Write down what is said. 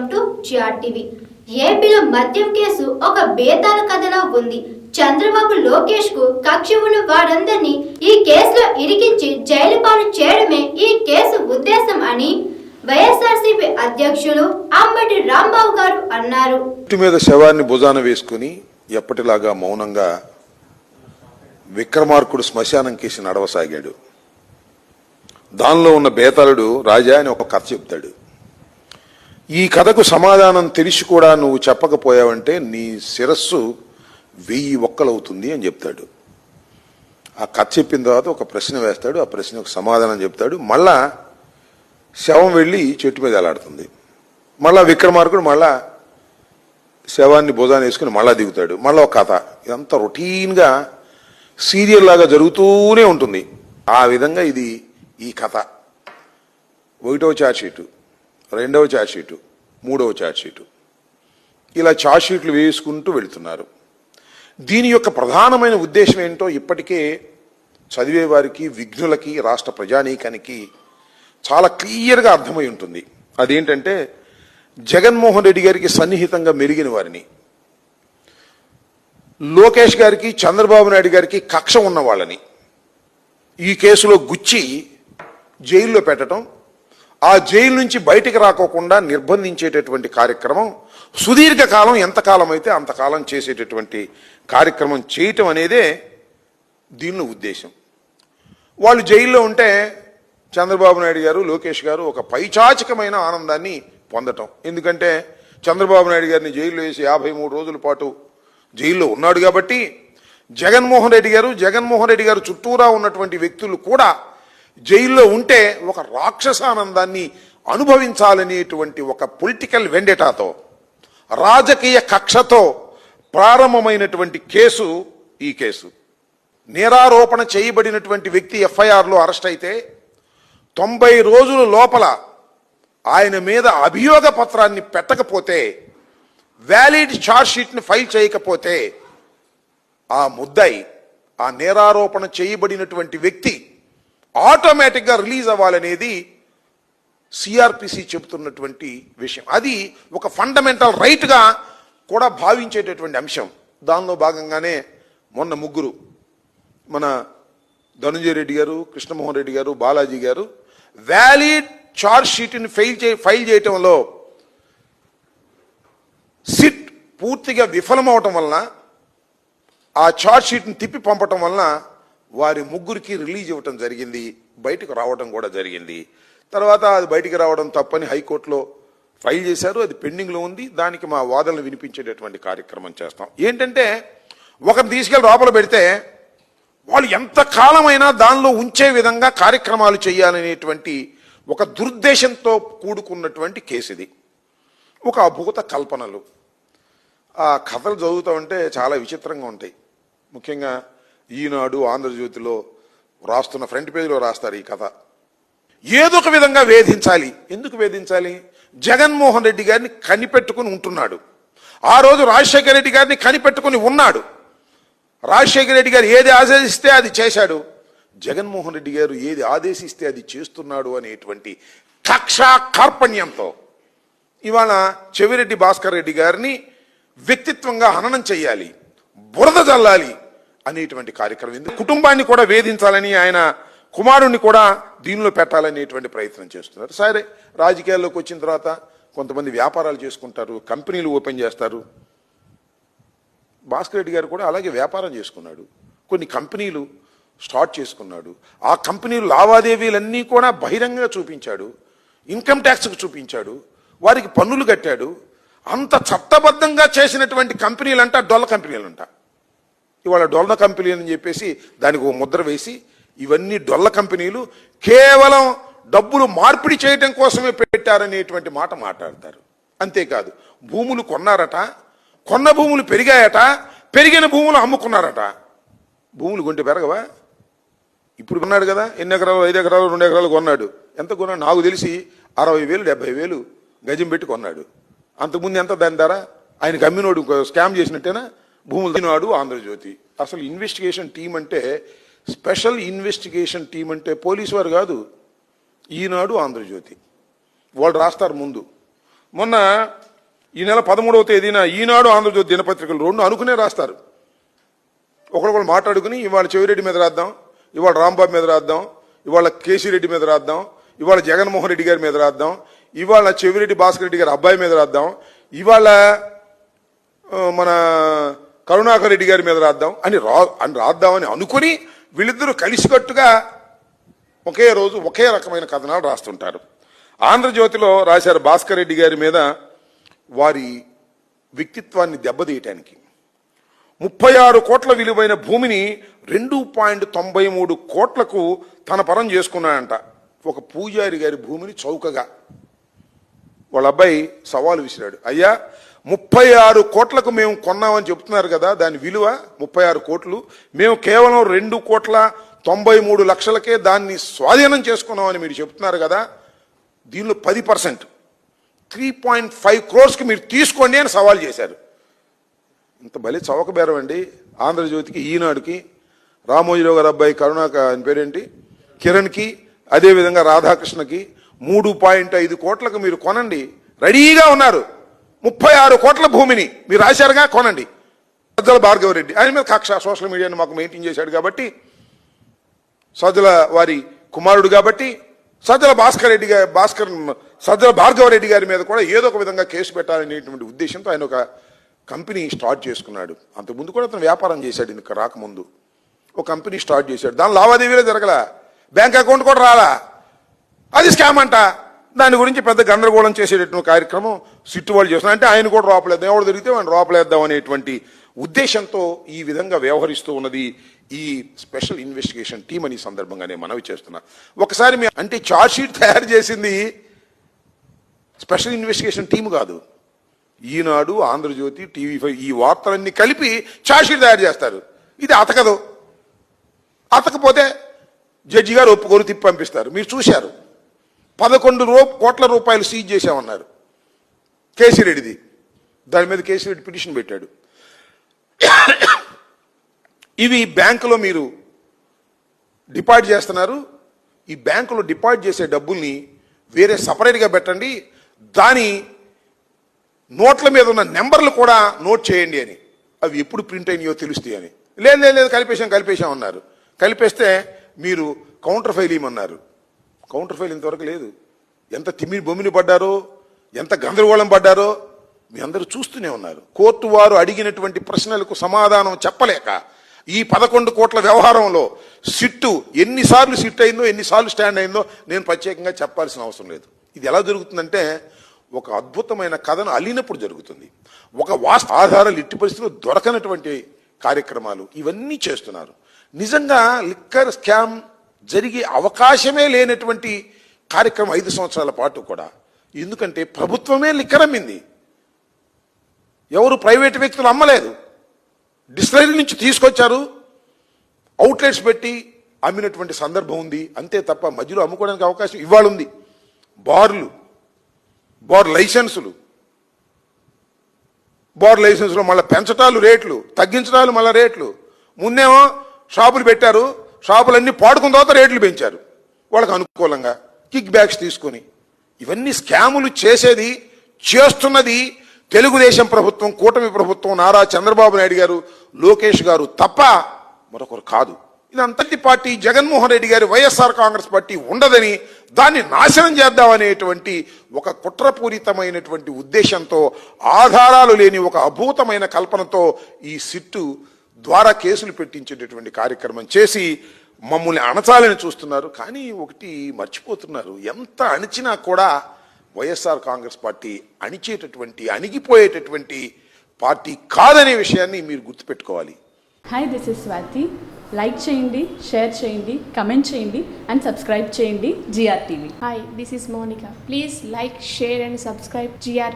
Welcome to GR TV ఏపీలో మద్యం case ఒక బేతాల కథలా ఉంది. చంద్రబాబు లోకేష్కు కక్ష ఉన్న వారందరినీ ఈ కేసులో ఇరికించి జైలు పాలు చేయడమే ఈ కేసు ఉద్దేశం అని వైఎస్ఆర్సీపీ అధ్యక్షులు అంబటి రాంబాబు గారు అన్నారు. మీద శవాన్ని భుజాన వేసుకుని ఎప్పటిలాగా మౌనంగా విక్రమార్కుడు శ్మశానం కేసి నడవసాగాడు. దానిలో ఉన్న బేతాళుడు రాజా అని ఒక కథ చెప్తాడు. ఈ కథకు సమాధానం తెలిసి కూడా నువ్వు చెప్పకపోయావంటే నీ శిరస్సు వెయ్యి ఒక్కలవుతుంది అని చెప్తాడు. ఆ కథ చెప్పిన తర్వాత ఒక ప్రశ్న వేస్తాడు ఆ ప్రశ్నకు సమాధానం చెప్తాడు. మళ్ళా శవం వెళ్ళి చెట్టు మీద ఎలాడుతుంది. మళ్ళా విక్రమార్కుడు మళ్ళా శవాన్ని భుజాన్ని వేసుకుని మళ్ళా దిగుతాడు. మళ్ళా ఒక కథ. ఇదంతా రొటీన్గా సీరియల్ లాగా జరుగుతూనే ఉంటుంది. ఆ విధంగా ఇది ఈ కథ. ఒకటవ ఛార్జ్షీటు రెండవ ఛార్జ్షీటు మూడవ ఛార్జ్షీటు ఇలా ఛార్జ్షీట్లు వేసుకుంటూ వెళుతున్నారు. దీని యొక్క ప్రధానమైన ఉద్దేశం ఏంటో ఇప్పటికే చదివేవారికి విఘ్నులకి రాష్ట్ర ప్రజానీకానికి చాలా క్లియర్గా అర్థమై ఉంటుంది. అదేంటంటే జగన్మోహన్ రెడ్డి గారికి సన్నిహితంగా మెరిగిన వారిని లోకేష్ గారికి చంద్రబాబు నాయుడు గారికి కక్ష ఉన్న వాళ్ళని ఈ కేసులో గుచ్చి జైల్లో పెట్టడం ఆ జైలు నుంచి బయటికి రాకోకుండా నిర్బంధించేటటువంటి కార్యక్రమం సుదీర్ఘకాలం ఎంతకాలం అయితే అంతకాలం చేసేటటువంటి కార్యక్రమం చేయటం అనేదే దీనిలో ఉద్దేశం. వాళ్ళు జైల్లో ఉంటే చంద్రబాబు నాయుడు గారు లోకేష్ గారు ఒక పైచాచకమైన ఆనందాన్ని పొందటం. ఎందుకంటే చంద్రబాబు నాయుడు గారిని జైల్లో వేసి యాభై మూడు రోజుల పాటు జైల్లో ఉన్నాడు కాబట్టి జగన్మోహన్ రెడ్డి గారు జగన్మోహన్ రెడ్డి గారు చుట్టూరా ఉన్నటువంటి వ్యక్తులు కూడా జైల్లో ఉంటే ఒక రాక్షసానందాన్ని అనుభవించాలనేటువంటి ఒక పొలిటికల్ వెండెటాతో రాజకీయ కక్షతో ప్రారంభమైనటువంటి కేసు ఈ కేసు. నేరారోపణ చేయబడినటువంటి వ్యక్తి ఎఫ్ఐఆర్లో అరెస్ట్ అయితే తొంభై రోజుల లోపల ఆయన మీద అభియోగ పత్రాన్ని పెట్టకపోతే వ్యాలిడ్ ఛార్జ్ షీట్ని ఫైల్ చేయకపోతే ఆ ముద్దాయి ఆ నేరారోపణ చేయబడినటువంటి వ్యక్తి ఆటోమేటిక్గా రిలీజ్ అవ్వాలనేది సిఆర్పిసి చెబుతున్నటువంటి విషయం. అది ఒక ఫండమెంటల్ రైట్గా కూడా భావించేటటువంటి అంశం. దానిలో భాగంగానే మొన్న ముగ్గురు మన ధనుంజయ రెడ్డి గారు కృష్ణమోహన్ రెడ్డి గారు బాలాజీ గారు వ్యాలిడ్ ఛార్జ్ షీట్ని ఫైల్ చే ఫైల్ చేయటంలో సిట్ పూర్తిగా విఫలమవటం వలన ఆ ఛార్జ్ షీట్ని తిప్పి పంపటం వలన వారి ముగ్గురికి రిలీజ్ ఇవ్వటం జరిగింది బయటకు రావడం కూడా జరిగింది. తర్వాత అది బయటికి రావడం తప్పని హైకోర్టులో ఫైల్ చేశారు అది పెండింగ్లో ఉంది. దానికి మా వాదనలు వినిపించేటటువంటి కార్యక్రమం చేస్తాం. ఏంటంటే ఒకరిని తీసుకెళ్ళి లోపల పెడితే వాళ్ళు ఎంత కాలమైనా దానిలో ఉంచే విధంగా కార్యక్రమాలు చేయాలనేటువంటి ఒక దుర్దేశంతో కూడుకున్నటువంటి కేసు ఇది ఒక అభూత కల్పనలు. ఆ కథలు చదువుతూ ఉంటే చాలా విచిత్రంగా ఉంటాయి. ముఖ్యంగా ఈనాడు ఆంధ్రజ్యోతిలో రాస్తున్న ఫ్రంట్ పేజీలో రాస్తారు ఈ కథ. ఏదో ఒక విధంగా వేధించాలి? ఎందుకు వేధించాలి? జగన్మోహన్ రెడ్డి గారిని కనిపెట్టుకుని ఉంటున్నాడు. ఆ రోజు రాజశేఖర రెడ్డి గారిని కనిపెట్టుకుని ఉన్నాడు. రాజశేఖర రెడ్డి గారు ఏది ఆదేశిస్తే అది చేశాడు. జగన్మోహన్ రెడ్డి గారు ఏది ఆదేశిస్తే అది చేస్తున్నాడు అనేటువంటి కక్షా కార్పణ్యంతో ఇవాళ చెవిరెడ్డి భాస్కర్ రెడ్డి గారిని వ్యక్తిత్వంగా హననం చేయాలి. బురద జల్లాలి. అనేటువంటి కార్యక్రమం. ఎందుకు కుటుంబాన్ని కూడా వేధించాలని ఆయన కుమారుణ్ణి కూడా దీనిలో పెట్టాలనేటువంటి ప్రయత్నం చేస్తున్నారు. సరే రాజకీయాల్లోకి వచ్చిన తర్వాత కొంతమంది వ్యాపారాలు చేసుకుంటారు కంపెనీలు ఓపెన్ చేస్తారు. భాస్కర్ రెడ్డి గారు కూడా అలాగే వ్యాపారం చేసుకున్నాడు. కొన్ని కంపెనీలు స్టార్ట్ చేసుకున్నాడు. ఆ కంపెనీలు లావాదేవీలన్నీ కూడా బహిరంగంగా చూపించాడు. ఇన్కమ్ ట్యాక్స్కి చూపించాడు. వారికి పన్నులు కట్టాడు. అంత చట్టబద్ధంగా చేసినటువంటి కంపెనీలంట డొల్ల కంపెనీలంట. ఇవాళ డొల్ల కంపెనీ అని చెప్పేసి దానికి ఒక ముద్ర వేసి ఇవన్నీ డొల్ల కంపెనీలు కేవలం డబ్బులు మార్పిడి చేయటం కోసమే పెట్టారనేటువంటి మాట మాట్లాడతారు. అంతేకాదు భూములు కొన్నారట కొన్న భూములు పెరిగాయట పెరిగిన భూములు అమ్ముకున్నారట. భూములు కొంటే పెరగవా? ఇప్పుడు కొన్నాడు కదా ఎన్ని ఎకరాలు ఐదు ఎకరాలు రెండు ఎకరాలు కొన్నాడు. ఎంత కొన్నాడు? నాకు తెలిసి అరవై వేలు డెబ్బై వేలు గజం పెట్టి కొన్నాడు. అంతకుముందు ఎంత దాని ధర? ఆయన అమ్మినోడు స్కామ్ చేసినట్టేనా? భూములు నాడు ఆంధ్రజ్యోతి. అసలు ఇన్వెస్టిగేషన్ టీం అంటే స్పెషల్ ఇన్వెస్టిగేషన్ టీం అంటే పోలీసు వారు కాదు ఈనాడు ఆంధ్రజ్యోతి. వాళ్ళు రాస్తారు ముందు. మొన్న ఈ నెల పదమూడవ తేదీన ఈనాడు ఆంధ్రజ్యోతి దినపత్రికలు రెండు అనుకునే రాస్తారు. ఒకరికొకరు మాట్లాడుకుని ఇవాళ చెవిరెడ్డి మీద రాద్దాం ఇవాళ రాంబాబు మీద రాద్దాం ఇవాళ కేసిరెడ్డి మీద రాద్దాం ఇవాళ జగన్మోహన్ రెడ్డి గారి మీద రాద్దాం ఇవాళ చెవిరెడ్డి భాస్కర్ రెడ్డి గారి అబ్బాయి మీద రాద్దాం ఇవాళ మన కరుణాకర్ రెడ్డి గారి మీద రాద్దాం అని రా అని రాద్దామని అనుకుని వీళ్ళిద్దరూ కలిసికట్టుగా ఒకే రోజు ఒకే రకమైన కథనాలు రాస్తుంటారు. ఆంధ్రజ్యోతిలో రాశారు భాస్కర్ రెడ్డి గారి మీద వారి వ్యక్తిత్వాన్ని దెబ్బతీయటానికి. ముప్పై ఆరు కోట్ల విలువైన భూమిని రెండు పాయింట్ తొంభై మూడు కోట్లకు తన పరం చేసుకున్నాడంట. ఒక పూజారి గారి భూమిని చౌకగా. వాళ్ళ అబ్బాయి సవాలు విసిరాడు. అయ్యా ముప్పై ఆరు కోట్లకు మేము కొన్నామని చెప్తున్నారు కదా దాని విలువ ముప్పై ఆరు కోట్లు. మేము కేవలం రెండు కోట్ల తొంభై మూడు లక్షలకే దాన్ని స్వాధీనం చేసుకున్నామని మీరు చెప్తున్నారు కదా దీనిలో పది పర్సెంట్. త్రీ పాయింట్ ఫైవ్ క్రోర్స్కి మీరు తీసుకోండి అని సవాల్ చేశారు. ఇంత భలే చౌకబేరం అండి. ఆంధ్రజ్యోతికి ఈనాడుకి రామోజీరావు గారి అబ్బాయి కరుణాక అని పేరేంటి? కిరణ్కి అదేవిధంగా రాధాకృష్ణకి మూడు పాయింట్ ఐదు కోట్లకు మీరు కొనండి. రెడీగా ఉన్నారు. ముప్పై ఆరు కోట్ల భూమిని మీరు రాశారుగా? కొనండి. సజ్జల భార్గవరెడ్డి ఆయన మీద కక్ష సోషల్ మీడియాని మాకు మెయింటైన్ చేశాడు కాబట్టి సజ్జల వారి కుమారుడు కాబట్టి సజ్జల భాస్కర్ రెడ్డి గారి భాస్కర్ సజ్జల భార్గవరెడ్డి గారి మీద కూడా ఏదో ఒక విధంగా కేసు పెట్టాలనేటువంటి ఉద్దేశంతో ఆయన ఒక కంపెనీ స్టార్ట్ చేసుకున్నాడు. అంతకుముందు కూడా అతను వ్యాపారం చేశాడు ఇంకా రాకముందు. ఒక కంపెనీ స్టార్ట్ చేశాడు. దాని లావాదేవీలే జరగల. బ్యాంక్ అకౌంట్ కూడా రాలా. అది స్కామ్ అంట. దాని గురించి పెద్ద గందరగోళం చేసేటటువంటి కార్యక్రమం సిట్టు వాళ్ళు చేస్తున్నారు. అంటే ఆయన కూడా రోపలేదు ఎవరు తిరిగితే ఆయన రోపలేద్దాం అనేటువంటి ఉద్దేశంతో ఈ విధంగా వ్యవహరిస్తూ ఉన్నది ఈ స్పెషల్ ఇన్వెస్టిగేషన్ టీం అని సందర్భంగానే సందర్భంగా నేను మనవి చేస్తున్నా. ఒకసారి మీ అంటే షీట్ తయారు చేసింది స్పెషల్ ఇన్వెస్టిగేషన్ టీం కాదు. ఈనాడు ఆంధ్రజ్యోతి టీవీ ఫైవ్ ఈ వార్తలన్నీ కలిపి షీట్ తయారు చేస్తారు. ఇది అతకదు. అతకపోతే జడ్జి గారు ఒప్పుకొని తిప్పి పంపిస్తారు. మీరు చూశారు. పదకొండు రూ కోట్ల రూపాయలు సీజ్ చేశామన్నారు. కేసిరెడ్డిది. దాని మీద కేసిరెడ్డి పిటిషన్ పెట్టాడు. ఇవి బ్యాంకులో మీరు డిపాజిట్ చేస్తున్నారు. ఈ బ్యాంకులో డిపాజిట్ చేసే డబ్బుల్ని వేరే సపరేట్గా పెట్టండి. దాని నోట్ల మీద ఉన్న నెంబర్లు కూడా నోట్ చేయండి అని. అవి ఎప్పుడు ప్రింట్ అయినాయో తెలుస్తాయి అని. లేదు లేదు లేదు కలిపేశాం కలిపేశాం అన్నారు. కలిపేస్తే మీరు కౌంటర్ ఫైల్ ఇవ్వమన్నారు. కౌంటర్ ఫైల్ ఇంతవరకు లేదు. ఎంత తిమ్మిడి బొమ్మిని పడ్డారో ఎంత గందరగోళం పడ్డారో మీ అందరూ చూస్తూనే ఉన్నారు. కోర్టు వారు అడిగినటువంటి ప్రశ్నలకు సమాధానం చెప్పలేక ఈ పదకొండు కోట్ల వ్యవహారంలో సిట్టు ఎన్నిసార్లు సిట్ అయిందో ఎన్నిసార్లు స్టాండ్ అయిందో నేను ప్రత్యేకంగా చెప్పాల్సిన అవసరం లేదు. ఇది ఎలా జరుగుతుందంటే ఒక అద్భుతమైన కథను అల్లినప్పుడు జరుగుతుంది. ఒక వాస్త ఆధారాలు ఇట్టి పరిస్థితుల్లో దొరకనటువంటి కార్యక్రమాలు ఇవన్నీ చేస్తున్నారు. నిజంగా లిక్కర్ స్కామ్ జరిగే అవకాశమే లేనటువంటి కార్యక్రమం ఐదు సంవత్సరాల పాటు కూడా. ఎందుకంటే ప్రభుత్వమే లిక్కరమ్మింది ఎవరు ప్రైవేట్ వ్యక్తులు అమ్మలేదు. డిస్టిలరీ నుంచి తీసుకొచ్చారు. అవుట్లెట్స్ పెట్టి అమ్మినటువంటి సందర్భం ఉంది. అంతే తప్ప మధ్యలో అమ్ముకోవడానికి అవకాశం ఇవాళ ఉంది. బార్లు బార్ లైసెన్సులు. బార్ లైసెన్సులు మళ్ళీ పెంచటాలు రేట్లు తగ్గించడాలు మళ్ళీ రేట్లు. ముందేమో షాపులు పెట్టారు. షాపులన్నీ పాడుకున్న తర్వాత రేట్లు పెంచారు. వాళ్ళకి అనుకూలంగా కిక్ బ్యాక్స్ తీసుకొని. ఇవన్నీ స్కాములు చేసేది చేస్తున్నది తెలుగుదేశం ప్రభుత్వం కూటమి ప్రభుత్వం నారా చంద్రబాబు నాయుడు గారు లోకేష్ గారు తప్ప మరొకరు కాదు. ఇదంతటి పార్టీ జగన్మోహన్ రెడ్డి గారి వైఎస్ఆర్ కాంగ్రెస్ పార్టీ ఉండదని దాన్ని నాశనం చేద్దామనేటువంటి ఒక కుట్రపూరితమైనటువంటి ఉద్దేశంతో ఆధారాలు లేని ఒక అభూతమైన కల్పనతో ఈ సిట్టు ద్వారా కేసులు పెట్టించేటటువంటి కార్యక్రమం చేసి మమ్మల్ని అణచాలని చూస్తున్నారు. కానీ ఒకటి మర్చిపోతున్నారు. ఎంత అణిచినా కూడా వైఎస్ఆర్ కాంగ్రెస్ పార్టీ అణిచేటటువంటి అణిగిపోయేటటువంటి పార్టీ కాదనే విషయాన్ని మీరు గుర్తుపెట్టుకోవాలి. Hi this is Swathi like చేయండి షేర్ చేయండి కమెంట్ చేయండి అండ్ సబ్స్క్రైబ్ చేయండి GR TV Hi, this is Monica. Please like, share, and subscribe GR